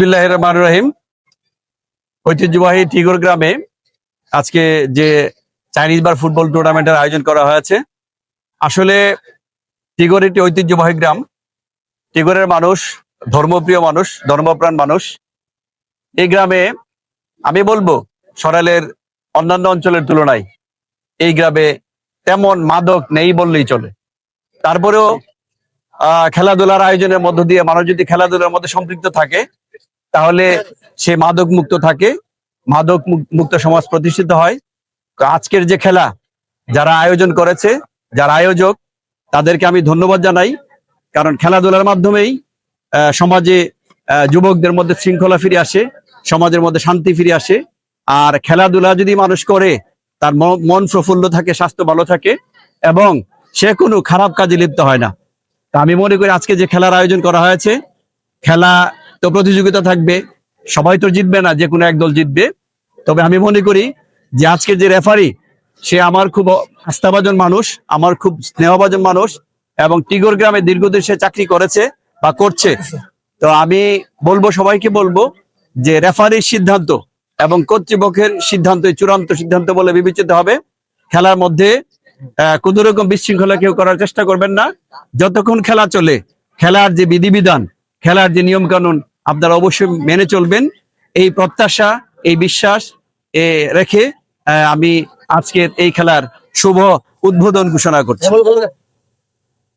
রহিম। ঐতিহ্যবাহী টিগর গ্রামে আজকে যে চাইনিজ বার ফুটবল টুর্নামেন্টের আয়োজন করা হয়েছে, আসলে টিগর একটি ঐতিহ্যবাহী গ্রাম। টিগরের মানুষ, ধর্মপ্রিয় মানুষ, ধর্মপ্রাণ মানুষ। এই গ্রামে আমি বলব সরাইলের অন্যান্য অঞ্চলের তুলনায় এই গ্রামে তেমন মাদক নেই বললেই চলে। তারপরেও খেলাধুলার আয়োজনের মধ্য দিয়ে মানুষ যদি খেলাধুলার মধ্যে সম্পৃক্ত থাকে তাহলে সে মাদক মুক্ত থাকে, মাদক মুক- মুক্ত সমাজ প্রতিষ্ঠিত হয়। আজকের যে খেলা, যারা আয়োজন করেছে, যারা আয়োজক, তাদেরকে আমি ধন্যবাদ জানাই। কারণ খেলাধুলার মাধ্যমেই সমাজে যুবকদের মধ্যে শৃঙ্খলা ফিরে আসে, সমাজের মধ্যে শান্তি ফিরে আসে। আর খেলাধুলা যদি মানুষ করে, তার মন প্রফুল্ল থাকে, স্বাস্থ্য ভালো থাকে, এবং সে কোনো খারাপ কাজে লিপ্ত হয় না। তা আমি মনে করি আজকে যে খেলার আয়োজন করা হয়েছে, খেলা তো প্রতিযোগিতা থাকবে। সবাই তো জিতবে না যে কোনো একদল জিতবে। তবে আমি মনে করি যে আজকে যে রেফারি সে আমার খুব আস্থাভাজন মানুষ, আমার খুব স্নেহভাজন মানুষ এবং টিগর গ্রামে দীর্ঘদিন সে চাকরি করেছে বা করছে। তো আমি বলব, সবাইকে বলব যে রেফারির সিদ্ধান্ত এবং কর্তৃপক্ষের সিদ্ধান্ত চূড়ান্ত সিদ্ধান্ত বলে বিবেচিত হবে। খেলার মধ্যে কোনো রকম বিশৃঙ্খলা কেউ করার চেষ্টা করবেন না। যতক্ষণ খেলা চলে, খেলার যে বিধিবিধান খেলার যে নিয়ম কানুন আপনারা অবশ্যই মেনে চলবেন এই প্রত্যাশা এই বিশ্বাস এ রেখে আহ, আমি আজকের এই খেলার শুভ উদ্বোধন ঘোষণা করছি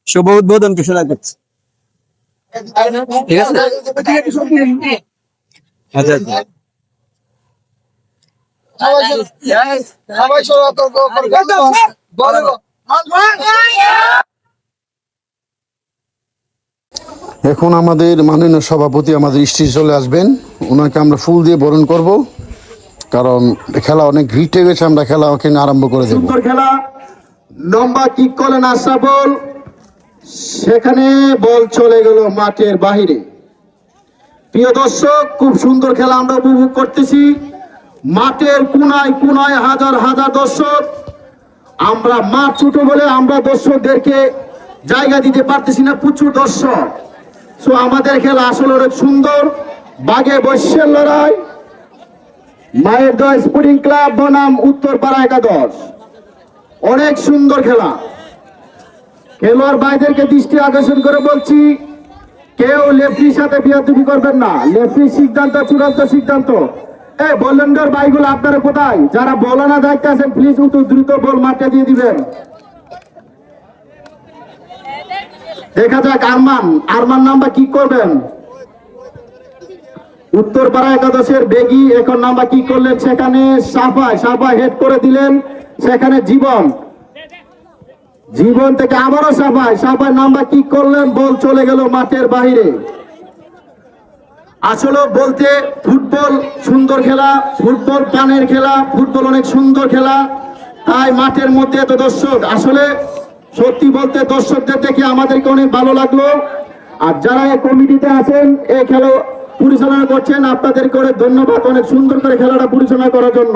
শুভ উদ্বোধন ঘোষণা করছি ঠিক আছে আচ্ছা আচ্ছা। এখন আমাদের মাননীয় সভাপতি, আমাদের স্টেজে চলে আসবেন। ওনাকে আমরা ফুল দিয়ে বরণ করব। কারণ খেলা অনেক হিটে গেছে, আমরা খেলা ওখানে আরম্ভ করে দেবো। খেলা। লম্বা কিক করলেন আশরাফুল সেখানে বল চলে গেল মাঠের বাহিরে। প্রিয় দর্শক, খুব সুন্দর খেলা আমরা উপভোগ করতেছি। মাঠের কোনায় কোনায় হাজার হাজার দর্শক। আমরা মাঠ ছোট বলে আমরা দর্শকদেরকে জায়গা দিতে পারতেছি না প্রচুর দর্শক। সো আমাদের খেলা আসলে অনেক সুন্দর। বাঘে বৈশ্যের লড়াই। মায়ের দয় স্পোর্টিং ক্লাব, বনাম উত্তরপাড়া একাদশ। অনেক সুন্দর খেলা। খেলোয়াড় ভাইদেরকে দৃষ্টি আকর্ষণ করে বলছি, কেউ লেফটির সাথে বিয়াদুবি করবেন না। লেফটির সিদ্ধান্ত, চূড়ান্ত সিদ্ধান্ত। এ বলেন্ডার ভাইগুলো আপনারা কোথায়? যারা বলানা দায়িত্ব আছেন প্লিজ উত্তর দ্রুত বল মাঠে দিয়ে দিবেন। দেখা যাক আরমান। আরমান নাম্বার কি করবেন? উত্তরপাড়া একাদশের বেগি, এখন নাম্বার কি করলেন? সেখানে সাফায় সাফা হেড করে দিলেন। সেখানে জীবন। জীবন থেকে আবারও সাফায় সাফায় নাম্বার কি করলেন? বল চলে গেল মাঠের বাহিরে। আসলে বলতে ফুটবল সুন্দর খেলা, ফুটবল প্রাণের খেলা, ফুটবল অনেক সুন্দর খেলা। তাই মাঠের মধ্যে এত দর্শক। আসলে সত্যি বলতে দর্শকদের দেখে আমাদেরকে অনেক ভালো লাগল। আর যারা এই কমিটিতে আছেন, এই খেলা পরিচালনা করছেন, আপনাদেরকে অনেক ধন্যবাদ, অনেক সুন্দর করে খেলাটা পরিচালনা করার জন্য।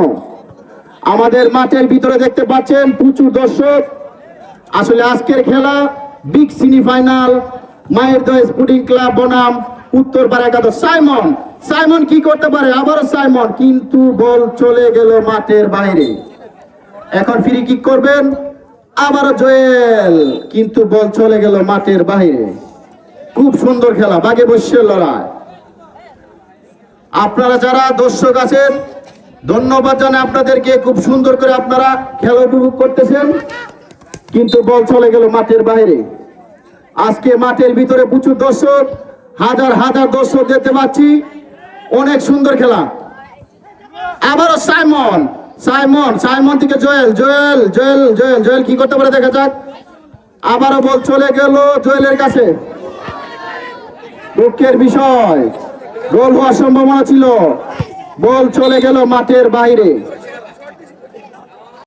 আমাদের মাঠের ভিতরে দেখতে পাচ্ছেন প্রচুর দর্শক। আসলে আজকের খেলা বিগ সিনি ফাইনাল মায়ের দয় স্পোর্টিং ক্লাব বনাম, উত্তর একাদশ সাইমন সাইমন কি করতে পারে? আবারও সাইমন, কিন্তু বল চলে গেল মাঠের বাইরে। এখন ফ্রি কিক করবেন। আবারও জয়েল, কিন্তু বল চলে গেল মাঠের বাইরে খুব সুন্দর খেলা বাগে বসে লড়াই। আপনারা যারা দর্শক আছেন, ধন্যবাদ জানাই আপনাদেরকে, খুব সুন্দর করে আপনারা খেলা উপভোগ করতেছেন। কিন্তু বল চলে গেল মাঠের বাইরে আজকে মাঠের ভিতরে প্রচুর দর্শক, হাজার হাজার দর্শক দেখতে পাচ্ছি। অনেক সুন্দর খেলা। আবারও সাইমন সাইমন সাইমন থেকে Joel Joel Joel Joel Joel, কি করতে পারে দেখা যাক। আবারও বল চলে গেল জয়েলের কাছে। দুঃখের বিষয়, গোল হওয়ার সম্ভাবনা ছিল। বল চলে গেল মাঠের বাইরে।